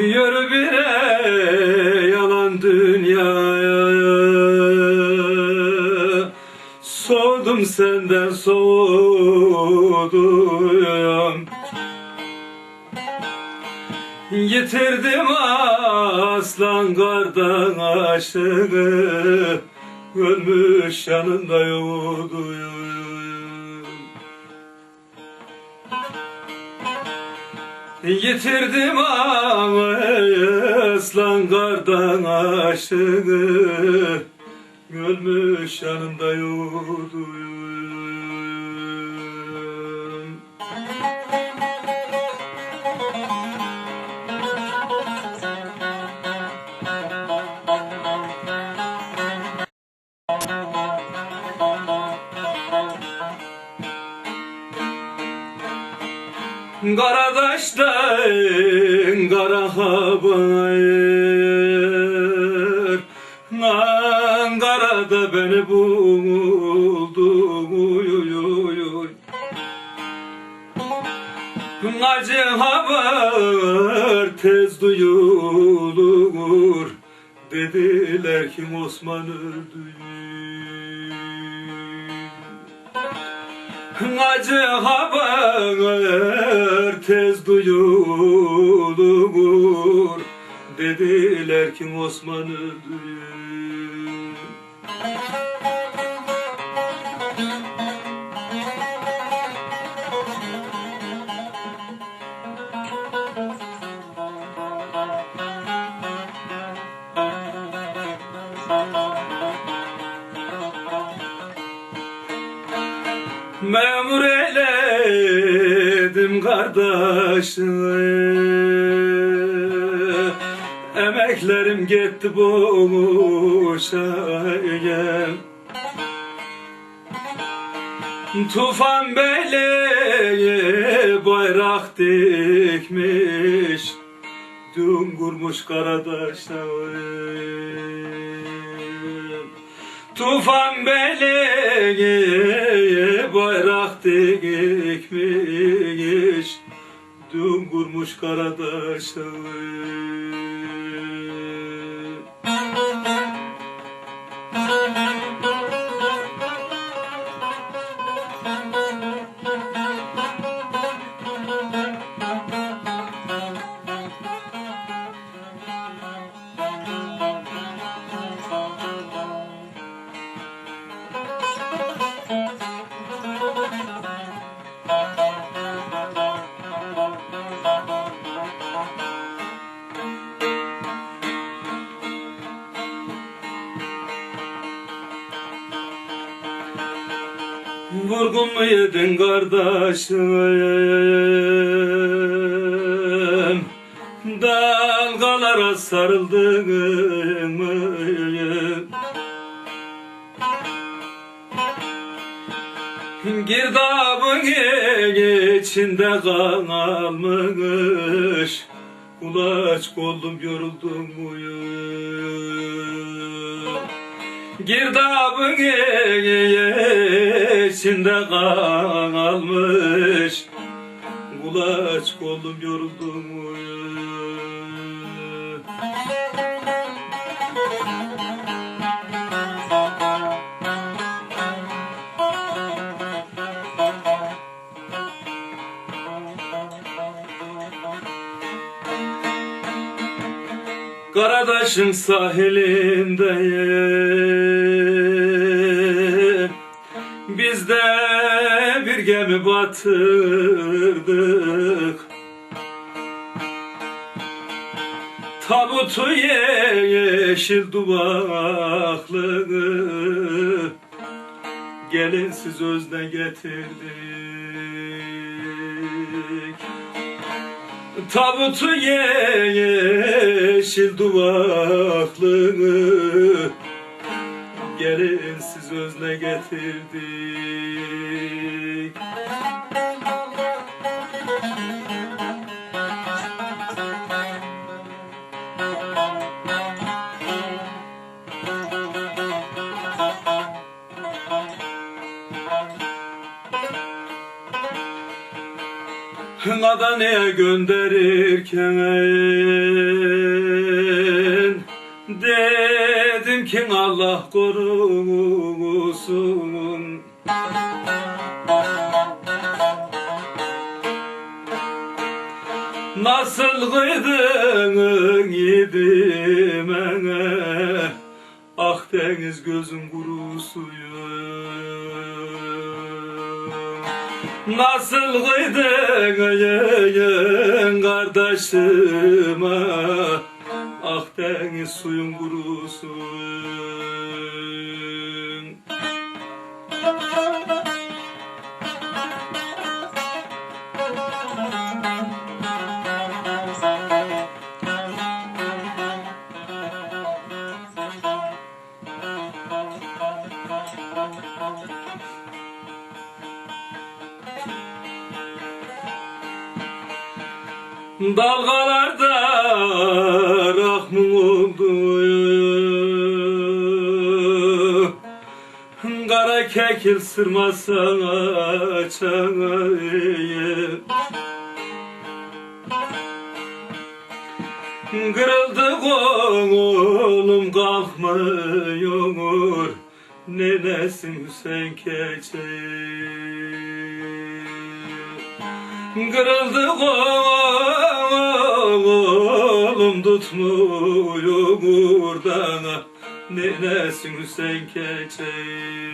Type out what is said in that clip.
Yürü bire yalan dünyaya. Soğudum senden soğudum. Yitirdim aslan kardan aşığı Ölmüş yanında yoğuduyum Yitirdim aslan kardan aşığı Ölmüş yanında yoğurduyum Karadaş'tan kara haber Ankara'da beni buldu uy, uy, uy, uy. Acı haber tez duyulur. Dediler ki Osman öldü Acı haber tez duyulur. Dediler ki Osman öldü eyledim kardeşim Emeklerim gitti boşa gel. Tufan Bey'le bayrak dikmiş. Dün kurmuş karadaşlar Tufan Bey'le bayrak dikmiş Dün kurmuş karadaşlar Vurgun mu yedin kardeşim. Dalgalara sarıldın mı Girdabın içinde kan almış Kulaç koldum yoruldum uyum Girdabın içinde kan almış Kulaç koldum yoruldum uyum Karadaş'ın sahilindeyim. Biz de bir gemi batırdık. Tabutu yeşil duvaklı. Gelinsiz özne getirdik Tabutu yeşil duvaklı Gelinsiz özne getirdik Adana'ya gönderirken? Dedim ki Allah korusun Nasıl kıydın idime Akdeniz gözüm kurusuyor Nasıl kıydın kardeşime? Akdeniz suyun kurusun Dalgalarda rahmım oldu. Kara kekil sırmasana çayı Kırıldı kolum kalkmıyor. Nenesin Hüseyin keçeyi Kırıldı kolum tutmuyor buradan. Nenesin Hüseyin keçeyi